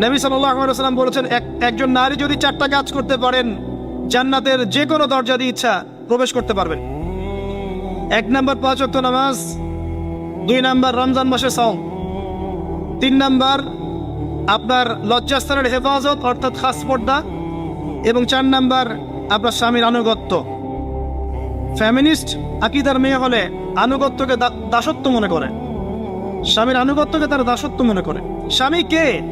নবী সাল্লাম বলেছেন, এক, একজন নারী যদি চারটা কাজ করতে পারেন, জান্নাতের যে কোনো দরজা দিয়ে ইচ্ছা প্রবেশ করতে পারবেন। এক নাম্বার পাঁচ অক্ট নামাজ, দুই নাম্বার রমজান মাসে সং তিন নাম্বার আপনার লজ্জাস্থানের হেফাজত, অর্থাৎ খাস পর্দা, এবং চার নাম্বার আপনার স্বামীর আনুগত্য। ফ্যামিনিস্ট আকিদার মেয়ে হলে আনুগত্যকে দাসত্ব মনে করে। স্বামীর আনুগত্যকে তার দাসত্ব মনে করে। স্বামী কে?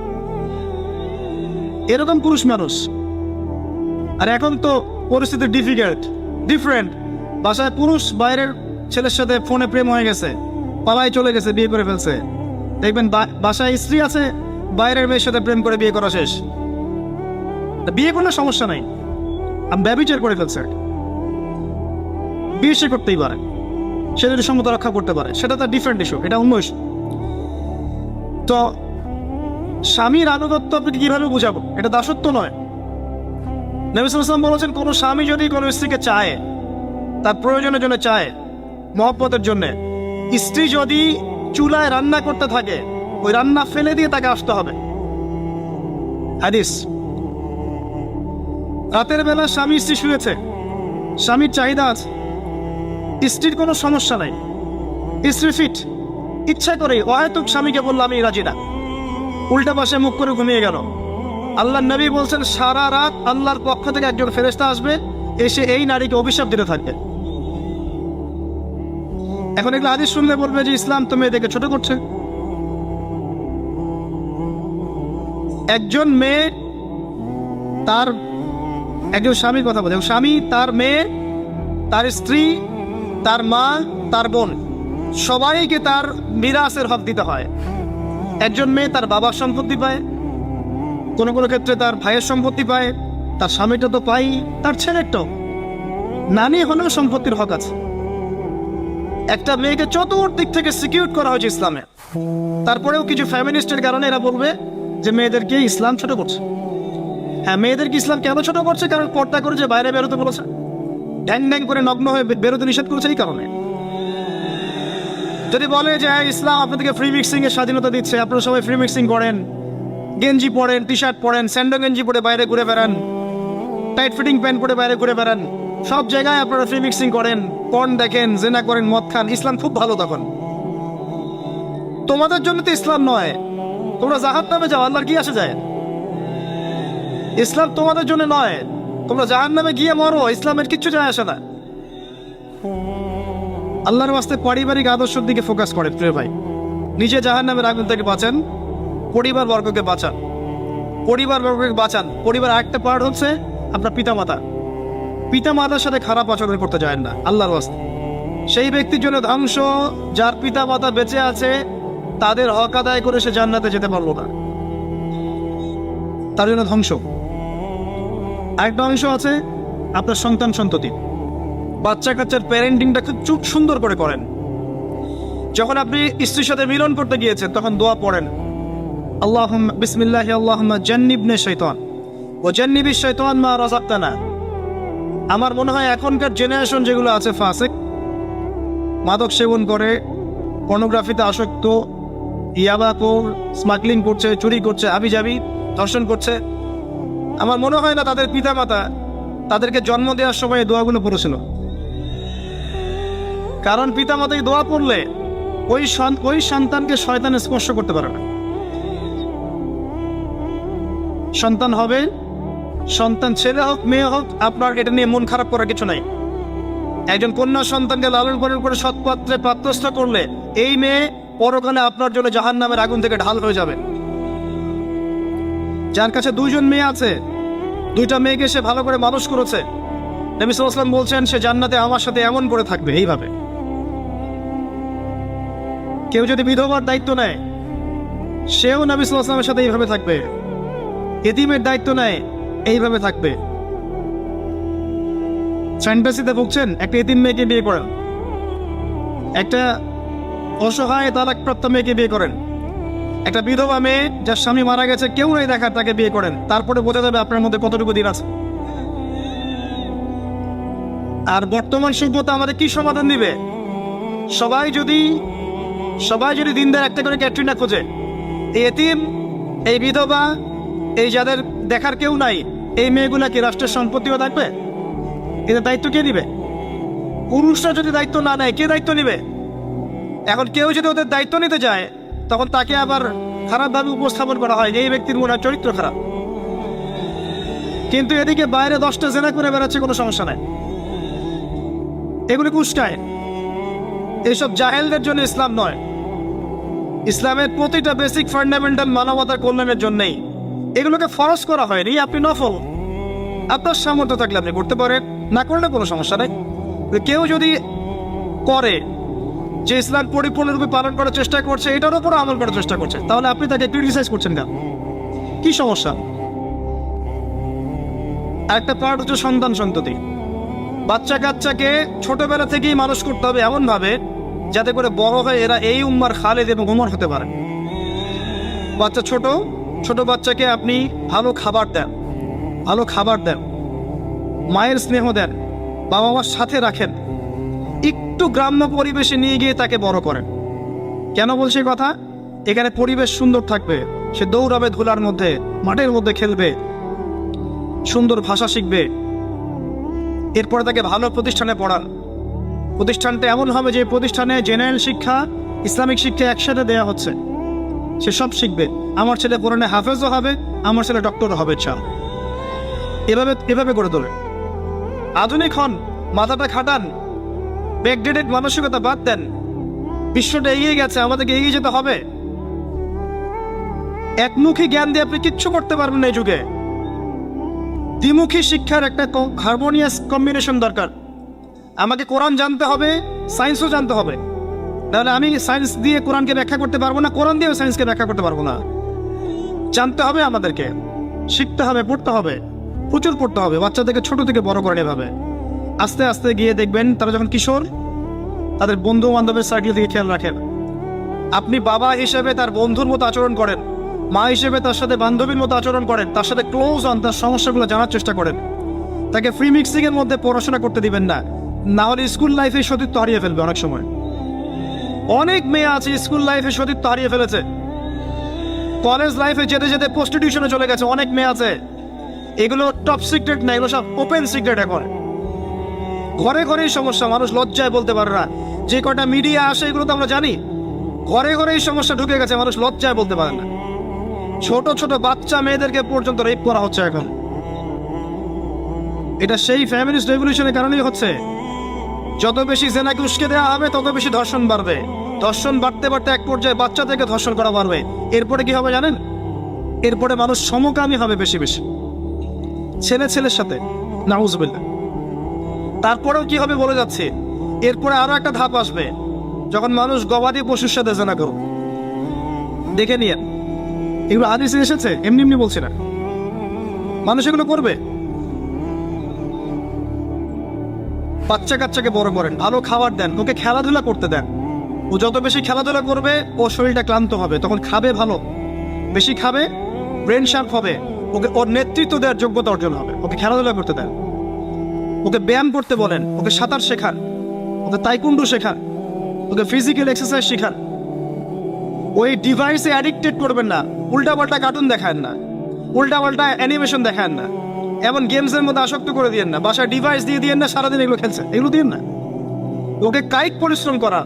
এরকম পুরুষ মানুষ। আর এখন তো পরিস্থিতি ডিফিকাল্ট ডিফারেন্ট বাসায় পুরুষ, বাইরের ছেলের সাথে ফোনে প্রেম হয়ে গেছে। পালায় চলে গেছে, বিয়ে করে ফেলছে। দেখবেন বাসায় স্ত্রী আছে, বাইরের মেয়ের সাথে প্রেম করে বিয়ে করা শেষ। বিয়ে কোনো সমস্যা নাই। আমি ব্যবচার করে ফেলছে। বিয়ে করতেই পারে। সে যদি সমতা রক্ষা করতে পারে, সেটা তার ডিফারেন্ট ইস্যু এটা অন্য issue। তো স্বামীর আনুগত্য আপনাকে কীভাবে বুঝাবো? এটা দাসত্ব নয়। নবিসাম বলেছেন, কোনো স্বামী যদি কোনো স্ত্রীকে চায়, তার প্রয়োজনের জন্য চায়, মহব্বতের জন্য, স্ত্রী যদি চুলায় রান্না করতে থাকে, ওই রান্না ফেলে দিয়ে তাকে আসতে হবে। হাদিস। রাতের বেলা স্বামী স্ত্রী শুয়েছে। স্বামীর চাহিদা আছে। স্ত্রীর কোনো সমস্যা নাই। স্ত্রী ফিট। ইচ্ছা করে অহেতুক স্বামীকে বলল আমি রাজি না। উল্টা পাশে মুখ করে ঘুমিয়ে গেল। আল্লাহ নবী বলছেন, সারা রাত আল্লাহর পক্ষ থেকে একজন ফেরেস্তা আসবে, এসে এই নারীকে অভিশাপ দিতে থাকবে। এখন এগুলো আদেশ শুনলে বলবে যে, ইসলাম তো মেয়েদেরকে ছোট করছে। একজন মেয়ে তার, একজন স্বামীর কথা বলে, স্বামী তার মেয়ে, তার স্ত্রী, তার মা, তার বোন, সবাইকে তার মিরাসের হক দিতে হয়। একজন মেয়ে তার বাবার সম্পত্তি পায়। কোনো কোনো ক্ষেত্রে তার ভাইয়ের সম্পত্তি পায়, তার স্বামীটা তো পাই, তার ছেলেরটাও। নানি হলেও সম্পত্তির হক আছে। একটা মেয়েকে চতুর্দিক থেকে সিকিউর করা হয়েছে ইসলামে। তারপরেও কিছু ফ্যামিলিস্টের কারণে এরা বলবে যে মেয়েদেরকে ইসলাম ছোট করছে? হ্যাঁ মেয়েদেরকে ইসলাম কেন ছোট করছে? কারণ পর্দা করে যে বাইরে বেরোতে বলেছে। ড্যাং ড্যাং করে নগ্ন হয়ে বেরোতে নিষেধ করেছে এই কারণে। যদি বলে যে হ্যাঁ, ইসলাম আপনাদেরকে ফ্রি মিক্সিং এর স্বাধীনতা দিচ্ছে আপনারা সবাই ফ্রি মিক্সিং করেন। গেঞ্জি পরেন টি শার্ট পরেন স্যান্ডো গেঞ্জি পরে বাইরে ঘুরে বেড়ান টাইট ফিটিং প্যান্ট পরে বাইরে ঘুরে বেড়ান। সব জায়গায় আপনারা ফ্রি মিক্সিং করেন পর্ন দেখেন জেনা করেন মদ খান। ইসলাম খুব ভালো তখন। তোমাদের জন্য তো ইসলাম নয়। তোমরা জাহাজ নামে যাও আল্লাহর কি আসে যায়? ইসলাম তোমাদের জন্য নয়। তোমরা জাহান নামে গিয়ে মরো ইসলামের কিচ্ছু যায় আসে না। আল্লাহর বাস্তে পারিবারিক আদর্শের দিকে ফোকাস করে, প্রিয় ভাই। নিজে জাহান নামের আগুন থেকে বাঁচান পরিবার বর্গকে বাঁচান। পরিবার বর্গকে বাঁচান। পরিবার একটা পার্ট হচ্ছে আপনার পিতামাতা। পিতামাতার সাথে খারাপ আচরণ করতে যায় না, আল্লাহর বাস্তে সেই ব্যক্তির জন্য ধ্বংস, যার পিতামাতা বেঁচে আছে, তাদের হক আদায় করে সে জান্নাতে যেতে পারল না। তার জন্য ধ্বংস। আরেকটা অংশ আছে আপনার সন্তান সন্ততি বাচ্চা কাচ্চার প্যারেন্টিংটা খুব চুপ সুন্দর করে করেন। যখন আপনি স্ত্রীর সাথে মিলন করতে গিয়েছেন, তখন দোয়া পড়েন। আল্লাহ বিসমিল্লাহ আল্লাহ জান্নিবনে শৈতান। ও জান্নিবি শৈতান মা রাজাক্তানা আমার মনে হয় এখনকার জেনারেশন যেগুলো আছে ফাসেক, মাদক সেবন করে পর্নোগ্রাফিতে আসক্ত ইয়াবাকোর স্মাগলিং করছে, চুরি করছে, আবিজাবি, ধর্ষণ করছে। আমার মনে হয় না তাদের পিতামাতা তাদেরকে জন্ম দেওয়ার সময় দোয়াগুলো পড়েছিল। কারণ পিতামাতা এই দোয়া পড়লে ওই ওই সন্তানকে শয়তানে স্পর্শ করতে পারে না। সন্তান হবে, সন্তান ছেলে হোক, মেয়ে হোক, আপনার এটা নিয়ে মন খারাপ করার কিছু নাই। একজন কন্যা সন্তানকে লালন পালন করে সৎপাত্রে পাত্রস্থ করলে এই মেয়ে পরকালে আপনার জন্য জাহান নামের আগুন থেকে ঢাল হয়ে যাবে। যার কাছে দুইজন মেয়ে আছে, দুইটা মেয়েকে সে ভালো করে মানুষ করেছে। নবী সাল্লাম বলছেন, সে জান্নাতে আমার সাথে এমন করে থাকবে। এইভাবে। কেউ যদি বিধবার দায়িত্ব নেয়, সেও নবী সাল্লামের সাথে এইভাবে থাকবে। এতিমের দায়িত্ব নেয়, এইভাবে থাকবে। ফ্যান্টাসিতে ভুগছেন? একটা এতিম মেয়েকে বিয়ে করেন। একটা অসহায় তালাকপ্রাপ্ত মেয়েকে বিয়ে করেন। একটা বিধবা মেয়ে যার স্বামী মারা গেছে, কেউ নেই দেখার তাকে বিয়ে করেন। তারপরে বোঝা যাবে আপনার মধ্যে কতটুকু দিন আছে। আর বর্তমান সভ্যতা আমাদের কি সমাধান দিবে? সবাই যদি সবাই যদি দিনদার একটা করে ক্যাটরিনা খোঁজে। এতিম, এই বিধবা, এই যাদের দেখার কেউ নাই, এই মেয়েগুলা কি রাষ্ট্রের সম্পত্তিও থাকবে? এদের দায়িত্ব কে নিবে? পুরুষরা যদি দায়িত্ব না নেয়, কে দায়িত্ব নিবে? এখন কেউ যদি ওদের দায়িত্ব নিতে যায়, তখন তাকে আবার খারাপভাবে উপস্থাপন করা হয় যে এই ব্যক্তির মনে হয় চরিত্র খারাপ। কিন্তু এদিকে বাইরে দশটা জেনা করে বেড়াচ্ছে, কোনো সমস্যা নাই। এগুলি কুষ্টায়। এইসব জাহেলদের জন্য ইসলাম নয়। ইসলামের প্রতিটা বেসিক ফান্ডামেন্টাল মানবতার কল্যাণের জন্যই এগুলোকে ফরজ করা হয়নি, আপনি নফল। আপনার সামর্থ্য থাকলে আপনি করতে পারেন, না করলে কোনো সমস্যা নেই। কেউ যদি করে যে ইসলাম পরিপূর্ণরূপে পালন করার চেষ্টা করছে, এটার উপর আমল করার চেষ্টা করছে, তাহলে আপনি তাকে ক্রিটিসাইজ করছেন কেন? কি সমস্যা? আরেকটা পার্ট হচ্ছে সন্তান সন্ততি। বাচ্চা কাচ্চাকে ছোটবেলা থেকেই মানুষ করতে হবে এমন ভাবে যাতে করে বড় হয়ে এরা এই উম্মার খালেদ এবং উমর হতে পারে। বাচ্চা ছোট ছোট বাচ্চাকে আপনি ভালো খাবার দেন, ভালো খাবার দেন, মায়ের স্নেহ দেন বাবা মার সাথে রাখেন, একটু গ্রাম্য পরিবেশে নিয়ে গিয়ে তাকে বড় করেন। কেন বলছি কথা? এখানে পরিবেশ সুন্দর থাকবে, সে দৌড়াবে ধুলার মধ্যে, মাঠের মধ্যে খেলবে, সুন্দর ভাষা শিখবে, এরপরে তাকে ভালো প্রতিষ্ঠানে পড়ান। প্রতিষ্ঠানটা এমন হবে যে প্রতিষ্ঠানে জেনারেল শিক্ষা, ইসলামিক শিক্ষা একসাথে দেওয়া হচ্ছে। সে সব শিখবে। আমার ছেলে কোরআনে হাফেজও হবে, আমার ছেলে ডক্টর হবে চা এভাবে এভাবে গড়ে তোলে। আধুনিক হন, মাথাটা খাটান ব্যাকডেটেড মানসিকতা বাদ দেন। বিশ্বটা এগিয়ে গেছে, আমাদেরকে এগিয়ে যেতে হবে। একমুখী জ্ঞান দিয়ে আপনি কিচ্ছু করতে পারবেন এই যুগে। দ্বিমুখী শিক্ষার একটা হারমোনিয়াস কম্বিনেশন দরকার। আমাকে কোরআন জানতে হবে সায়েন্সও জানতে হবে। তাহলে আমি সায়েন্স দিয়ে কোরআনকে ব্যাখ্যা করতে পারব না, কোরআন দিয়েও সায়েন্সকে ব্যাখ্যা করতে পারব না। জানতে হবে আমাদেরকে, শিখতে হবে, পড়তে হবে, প্রচুর পড়তে হবে, বাচ্চাদেরকে ছোট থেকে বড় করেন এভাবে আস্তে আস্তে গিয়ে দেখবেন তারা যখন কিশোর, তাদের বন্ধু বান্ধবের সার্কেল থেকে খেয়াল রাখেন। আপনি বাবা হিসেবে তার বন্ধুর মতো আচরণ করেন, মা হিসেবে তার সাথে বান্ধবীর মতো আচরণ করেন, তার সাথে ক্লোজ হন তার সমস্যাগুলো জানার চেষ্টা করেন। তাকে ফ্রি মিক্সিং এর মধ্যে পড়াশোনা করতে দিবেন না। না হলে স্কুল লাইফে সতীত্ব হারিয়ে ফেলবে অনেক সময়। অনেক মেয়ে আছে স্কুল লাইফে সতীত্ব হারিয়ে ফেলেছে। কলেজ লাইফে যেতে যেতে প্রস্টিটিউশনে চলে গেছে, অনেক মেয়ে আছে। এগুলো টপ সিক্রেট না, এগুলো সব ওপেন সিক্রেট এখন। ঘরে ঘরেই সমস্যা, মানুষ লজ্জায় বলতে পারে না। যে কটা মিডিয়া আসে, এগুলো তো আমরা জানি। ঘরে ঘরেই সমস্যা ঢুকে গেছে, মানুষ লজ্জায় বলতে পারে না। ছোট ছোট বাচ্চা মেয়েদেরকে পর্যন্ত রেপ করা হচ্ছে এখন। এটা সেই ফ্যামিলিস্ট রেভলিউশনের কারণেই হচ্ছে। যত বেশি জেনাকে উস্কে দেওয়া হবে, তত বেশি ধর্ষণ বাড়বে। ধর্ষণ বাড়তে বাড়তে এক পর্যায়ে বাচ্চা থেকে ধর্ষণ করা বাড়বে। এরপরে কি হবে জানেন? এরপরে মানুষ সমকামী হবে বেশি বেশি। ছেলে ছেলের সাথে। নাউজবিল্লা তারপরেও কি হবে বলে যাচ্ছে। এরপরে আরও একটা ধাপ আসবে। যখন মানুষ গবাদি পশুর সাথে জেনা করো দেখে নিয়ে। এগুলো আদিসে এসেছে? এমনি এমনি বলছি না। মানুষ এগুলো করবে? বাচ্চা কাচ্চাকে বড় করেন, ভালো খাবার দেন, ওকে খেলাধুলা করতে দেন। ও যত বেশি খেলাধুলা করবে, ও শরীরটা ক্লান্ত হবে, তখন খাবে ভালো। বেশি খাবে ব্রেন শার্প হবে, ওকে ওর নেতৃত্ব দেওয়ার যোগ্যতা অর্জন হবে। ওকে খেলাধুলা করতে দেন। ওকে ব্যায়াম করতে বলেন, ওকে সাঁতার শেখান, ওকে তাইকুন্ডু শেখান, ওকে ফিজিক্যাল এক্সারসাইজ শেখান। ওই ডিভাইসে অ্যাডিক্টেড করবেন না, উল্টাপাল্টা কার্টুন দেখান না, উল্টাপাল্টা অ্যানিমেশন দেখান না। এমন গেমসের মধ্যে আসক্ত করে দিয়েন না। বাসায় ডিভাইস দিয়ে দিয়েন না, সারাদিন এগুলো খেলছে। এগুলো দিয়েন না। ওকে কায়িক পরিশ্রম করা।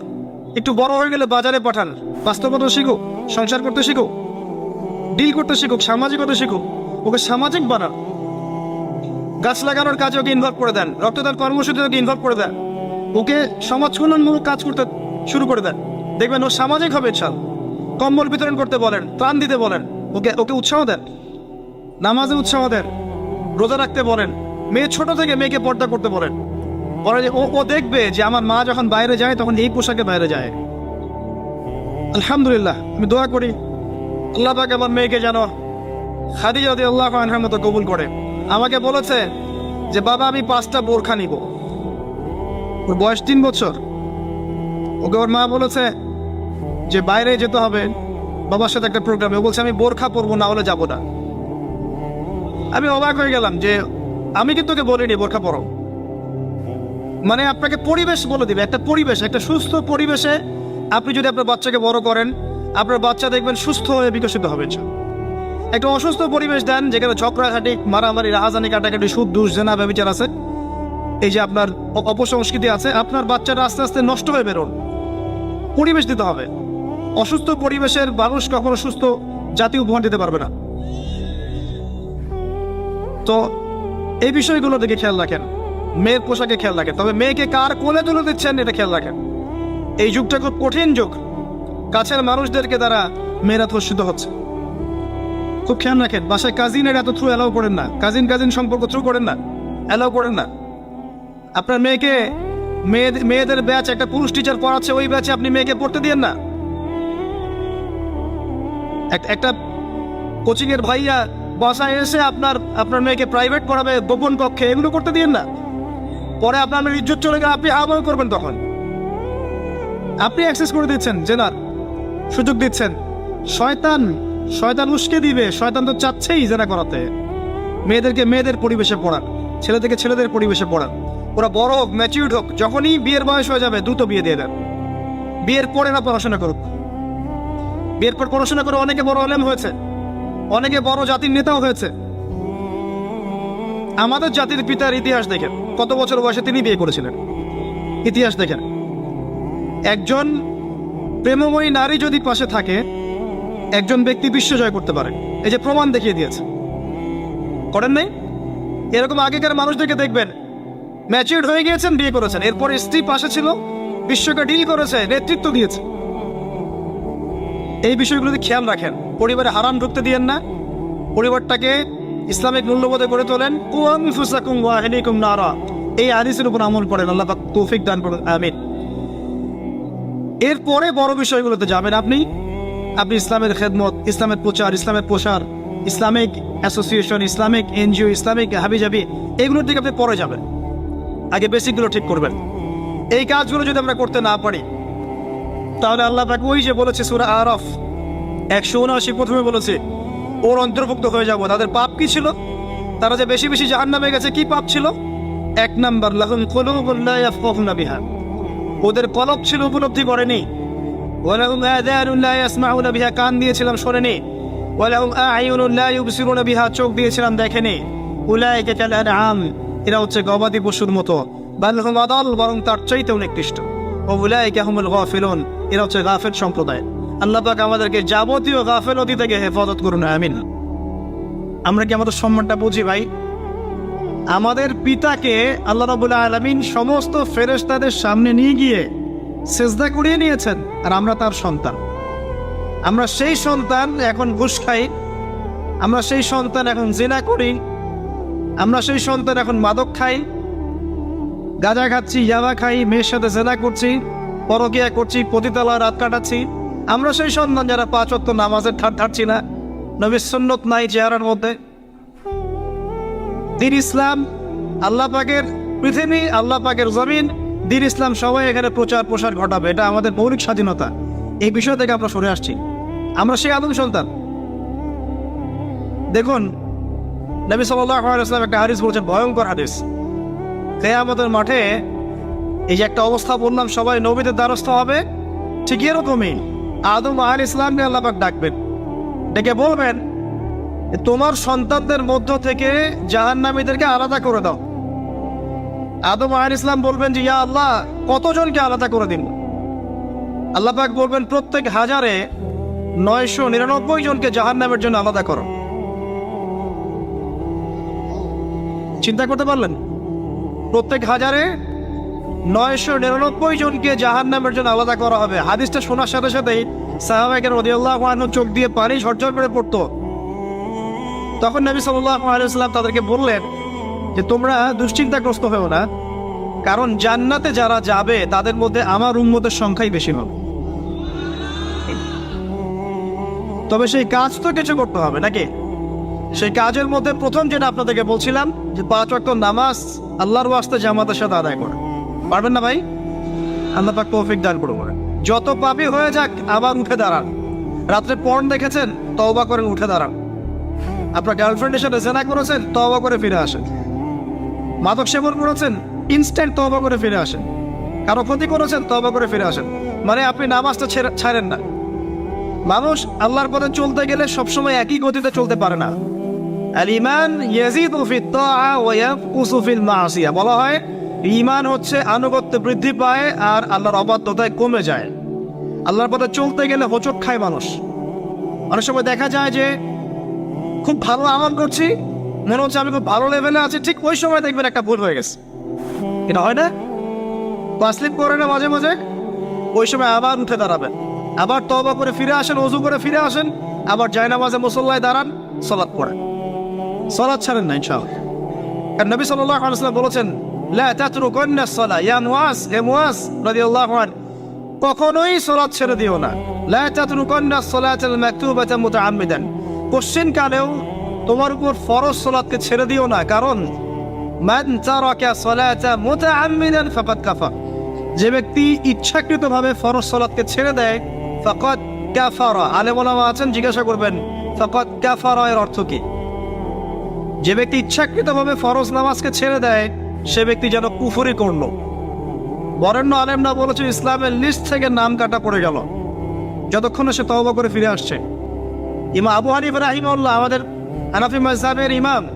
একটু বড় হয়ে গেলে বাজারে পাঠান। বাস্তবতা শিখো সংসার করতে শিখুক ডিল করতে শিখুক, সামাজিকতা শিখুক। ওকে সামাজিক বানান। গাছ লাগানোর কাজে ওকে ইনভলভ করে দেন। রক্তদান কর্মসূচিতে ওকে ইনভলভ করে দেন। ওকে সমাজ কল্যাণমূলক কাজ করতে শুরু করে দেন। দেখবেন ও সামাজিক হবে চাল কম্বল বিতরণ করতে বলেন, ত্রাণ দিতে বলেন। ওকে ওকে উৎসাহ দেন। নামাজে উৎসাহ দেন। রোজা রাখতে বলেন, মেয়ে ছোট থেকে মেয়েকে পর্দা করতে বলেন। বলে যে, ও ও দেখবে যে আমার মা যখন বাইরে যায়, তখন এই পোশাকে বাইরে যায়। আলহামদুলিল্লাহ, আমি দোয়া করি, আল্লাহ পাক আমার মেয়েকে যেন খাদিজা যদি আল্লাহ আনহার মতো কবুল করে। আমাকে বলেছে যে, বাবা, আমি পাঁচটা বোরখা নিব। ওর বয়স তিন বছর। ওকে ওর মা বলেছে যে, বাইরে যেতে হবে, বাবার সাথে একটা প্রোগ্রামে ও বলছে, আমি বোরখা পরবো, না হলে যাব না। আমি অবাক হয়ে গেলাম যে আমি কিন্তু ওকে বলিনি, বোরখা পরো। মানে আপনাকে পরিবেশ বলে দিবে, একটা পরিবেশ, একটা সুস্থ পরিবেশে আপনি যদি আপনার বাচ্চাকে বড় করেন, আপনার বাচ্চা দেখবেন সুস্থ হয়ে বিকশিত হবে একটা অসুস্থ পরিবেশ দেন যেখানে ঝগড়াঝাটি, মারামারি রাহাজানি কাটাকাটি, সুদ, দুষ, জেনা ব্যবচার আছে। এই যে আপনার অপসংস্কৃতি আছে, আপনার বাচ্চাটা আস্তে আস্তে নষ্ট হয়ে বেরোন। পরিবেশ দিতে হবে। অসুস্থ পরিবেশের মানুষ কখনো সুস্থ জাতি উপহার দিতে পারবে না। তো এই বিষয়গুলো দিকে খেয়াল রাখেন। মেয়ের পোশাকে খেয়াল রাখেন। তবে মেয়েকে কার কোলে তুলে দিচ্ছেন এটা খেয়াল রাখেন। এই যুগটা খুব কঠিন যুগ। কাছের মানুষদেরকে দ্বারা মেয়েরা ধর্ষিত হচ্ছে। খুব খেয়াল রাখেন, বাসায় কাজিনের এত থ্রু অ্যালাউ করেন না। কাজিন কাজিন সম্পর্ক থ্রু করেন না। অ্যালাউ করেন না। আপনার মেয়েকে মেয়েদের মেয়েদের ব্যাচ একটা পুরুষ টিচার পড়াচ্ছে, ওই ব্যাচে আপনি মেয়েকে পড়তে দিয়েন না। একটা কোচিং এর ভাইয়া বাসায় এসে আপনার আপনার মেয়েকে প্রাইভেট করাবে গোপন কক্ষে, এগুলো করতে দিয়েন না। পরে আপনার মেয়ের ইজ্জত চলে গেলে আপনি আবার করবেন তখন। আপনি অ্যাক্সেস করে দিচ্ছেন, জেনার। সুযোগ দিচ্ছেন। শয়তান শয়তান উস্কে দিবে। শয়তান তো চাচ্ছেই জেনা করাতে। মেয়েদেরকে মেয়েদের পরিবেশে পড়ান। ছেলেদেরকে ছেলেদের পরিবেশে পড়ান। ওরা বড় হোক ম্যাচিউর্ড হোক, যখনই বিয়ের বয়স হয়ে যাবে, দ্রুত বিয়ে দিয়ে দেন। বিয়ের পরে না পড়াশোনা করুক। বিয়ের পর পড়াশোনা করে অনেকে বড় আলেম হয়েছে। অনেকে বড় জাতির নেতাও হয়েছে। আমাদের জাতির পিতার ইতিহাস দেখেন। কত বছর বয়সে তিনি বিয়ে করেছিলেন? ইতিহাস দেখেন। একজন প্রেমময়ী নারী যদি পাশে থাকে, একজন ব্যক্তি বিশ্ব জয় করতে পারে। এই যে প্রমাণ দেখিয়ে দিয়েছে। করেন নাই? এরকম আগেকার মানুষদেরকে দেখবেন। ম্যাচিউর্ড হয়ে গিয়েছেন, বিয়ে করেছেন। এরপর স্ত্রী পাশে ছিল, বিশ্বকে ডিল করেছে, নেতৃত্ব দিয়েছে। এই বিষয়গুলোতে খেয়াল রাখেন। পরিবারে হারাম ঢুকতে দিয়েন না। পরিবারটাকে ইসলামিক মূল্যবোধে গড়ে তোলেন। কুয়াম এই আদিসের উপর আমল করেন। আল্লাহ তৌফিক দান করুন। আমিন। এরপরে বড় বিষয়গুলোতে যাবেন আপনি। আপনি ইসলামের খেদমত, ইসলামের প্রচার, ইসলামের প্রসার, Islamic association, Islamic NGO, Islamic হাবিজাবি, এগুলোর দিকে আপনি পরে যাবেন। আগে বেসিকগুলো ঠিক করবেন। এই কাজগুলো যদি আমরা করতে না পারি তাহলে আল্লাহ পাক ওই যে বলেছে সুরা আরফ। একশো উনআশি প্রথমে বলেছে, ওর অন্তর্ভুক্ত হয়ে যাব। তাদের পাপ কি ছিল? তারা যে বেশি বেশি জাহান নামে গেছে, কি পাপ ছিল? এক নাম্বার, লাহুম কুলুবুন লা ইয়াফকাহুনা বিহা। ওদের কলব ছিল উপলব্ধি করেনি। ওয়ালাহুম আযানুন লা ইয়াসমাউনা বিহা। কান দিয়েছিলাম শোনেনি। ওয়ালাহুম আ'য়ুনুন লা ইউবসিরুনা বিহা। চোখ দিয়েছিলাম দেখেনি। উলাইকা কাল আনআম। এরা হচ্ছে গবাদি পশুর মতো। বাল আদাল, বরং তার চাইতেও নিকৃষ্ট। ও উলাইকা হুমুল গাফিলুন এরা হচ্ছে গাফেল সম্প্রদায়। আল্লাহ আমাদেরকে যাবতীয় গাফেলতি থেকে হেফাজত করুন, আমিন। আমরা কি আমাদের সম্মানটা বুঝি ভাই? আমাদের পিতাকে আল্লাহ রাবুল্লাহ আলমিন সমস্ত ফেরেশতাদের সামনে নিয়ে গিয়ে সেজদা করিয়ে নিয়েছেন, আর আমরা তার সন্তান। আমরা সেই সন্তান এখন ঘুষ খাই, আমরা সেই সন্তান এখন জেনা করি, আমরা সেই সন্তান এখন মাদক খাই গাঁজা খাচ্ছি, ইয়াবা খাই, মেয়ের সাথে জেনা করছি, পরকিয়া করছি, পতিতালা রাত কাটাচ্ছি। আমরা সেই সন্তান যারা পাঁচ অক্ত নামাজের ঠাট ঠাটছি না। নবী সুন্নত নাই চেহারার মধ্যে। দিন ইসলাম, আল্লাহ পাকের পৃথিবী, আল্লাহ পাকের জমিন, দিন ইসলাম সবাই এখানে প্রচার প্রসার ঘটাবে। এটা আমাদের মৌলিক স্বাধীনতা। এই বিষয় থেকে আমরা সরে আসছি। আমরা সেই আদম সন্তান। দেখুন, নবী সাল্লাম একটা হাদিস বলছেন, ভয়ঙ্কর হাদিস। কেয়ামতের মাঠে এই যে একটা অবস্থা বললাম, সবাই নবীদের দ্বারস্থ হবে। ঠিক এরকমই আদম আল ইসলামকে আল্লাহ ডাকবেন। ডেকে বলবেন তোমার সন্তানদের মধ্য থেকে জাহান্নামীদেরকে আলাদা করে দাও। আদম আয়ের ইসলাম বলবেন যে, ইয়া আল্লাহ, কতজনকে আলাদা করে দিন আল্লাহ পাক বলবেন, প্রত্যেক হাজারে নয়শো নিরানব্বই জনকে জাহান্নামের জন্য আলাদা করো। চিন্তা করতে পারলেন? প্রত্যেক হাজারে নয়শো নিরানব্বই জনকে জাহান নামের জন্য আলাদা করা হবে। হাদিসটা শোনার সাথে সাথেই সাহাবাহিকের রদিয়াল্লাহ আনহু চোখ দিয়ে পানি ঝরঝর করে পড়তো। তখন নবী সাল্লাহ আলাইসাল্লাম তাদেরকে বললেন যে, তোমরা দুশ্চিন্তাগ্রস্ত হয়েও না, কারণ জান্নাতে যারা যাবে, তাদের মধ্যে আমার উন্মতের সংখ্যাই বেশি হবে। তবে সেই কাজ তো কিছু করতে হবে নাকি? সেই কাজের মধ্যে প্রথম যেটা আপনাদেরকে বলছিলাম, যে পাঁচ ওয়াক্ত নামাজ আল্লাহর ওয়াস্তে জামাতের সাথে আদায় করে। পারবেন না ভাই? আল্লাহ পাক তৌফিক দান করব যত পাপি হয়ে যাক, আবার উঠে দাঁড়ান। রাত্রে পর্ন দেখেছেন? তওবা করেন উঠে দাঁড়ান। আপনার গার্লফ্রেন্ডের সাথে জেনা করেছেন? তওবা করে ফিরে আসেন। মাদক সেবন করেছেন? ইনস্ট্যান্ট তওবা করে ফিরে আসেন। কারও ক্ষতি করেছেন? তওবা করে ফিরে আসেন। মানে আপনি নামাজটা ছাড়েন না। মানুষ আল্লাহর পথে চলতে গেলে সবসময় একই গতিতে চলতে পারে না। আল ইমান ইয়াজিদু ফিত তাআ ওয়া ইয়ানকুসু ফিল মাসিয়া বলা হয়, ঈমান হচ্ছে আনুগত্য বৃদ্ধি পায় আর আল্লাহর অবাধ্যতায় কমে যায়। আল্লাহর পথে চলতে গেলে হোঁচট খায় মানুষ। অনেক সময় দেখা যায় যে, খুব ভালো আমল করছি, মনে হচ্ছে আমি খুব ভালো লেভেলে আছি, ঠিক ওই সময় দেখবেন একটা ভুল হয়ে গেছে। এটা হয় না? পাসলিপ করে না মাঝে মাঝে, ওই সময় আবার উঠে দাঁড়াবেন। আবার তবা করে ফিরে আসেন, অজু করে ফিরে আসেন, আবার জায়নামাজে মুসল্লায় দাঁড়ান সলাৎ পড়েন। সলাৎ ছাড়েন না, ইনশাআল্লাহ। কারণ নবী সাল্লাল্লাহু আলাইহি বলেছেন কখনোই সলাৎ ছেড়ে দিও না। কোশ্চেন কালেও তোমার উপর ফরজ সলাৎকে ছেড়ে দিও না, কারণ কাফার। যে ব্যক্তি ইচ্ছাকৃতভাবে ফরজ সলাৎকে ছেড়ে দেয়, ফাকাদ কাফারা। আলেম আছেন, জিজ্ঞাসা করবেন, ফাকাদ কাফারা এর অর্থ কি? যে ব্যক্তি ইচ্ছাকৃতভাবে ফরজ নামাজকে ছেড়ে দেয়, সে ব্যক্তি যেন কুফরি করল বরেণ্য আলেমরা বলেছে, ইসলামের লিস্ট থেকে নাম কাটা পড়ে গেল। যতক্ষণ সে তওবা করে ফিরে আসছে। ইমা আবু হানিফ রাহিমউল্লাহ আমাদের হানাফি মাযহাবের ইমাম,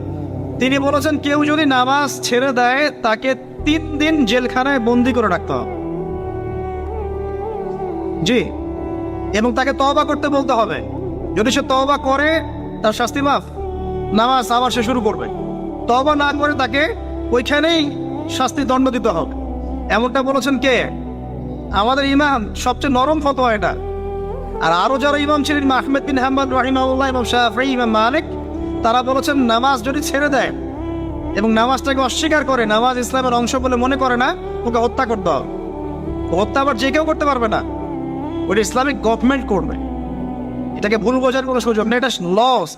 তিনি বলেছেন, কেউ যদি নামাজ ছেড়ে দেয়, তাকে তিন দিন জেলখানায় বন্দি করে রাখতে হবে। জি। এবং তাকে তওবা করতে বলতে হবে। যদি সে তওবা করে, তার শাস্তি মাফ। নামাজ আবার সে শুরু করবে। তওবা না করে তাকে ওইখানেই শাস্তি দণ্ড দিতে হবে। এমনটা বলেছেন কে? আমাদের ইমাম সবচেয়ে নরম ফতোয়া এটা। আর আরও যারা ইমাম ছিলেন, আহমেদ বিন হাম্বাদ রাহিমাউল্লাহ ইমাম শাফি ইমাম মালিক, তারা বলেছেন, নামাজ যদি ছেড়ে দেয় এবং নামাজটাকে অস্বীকার করে, নামাজ ইসলামের অংশ বলে মনে করে না, ওকে হত্যা করতে হবে। হত্যা আবার যে কেউ করতে পারবে না। ওটা ইসলামিক গভর্নমেন্ট করবে। এটাকে ভুল বোঝার কোনো সুযোগ নেই। এটা লস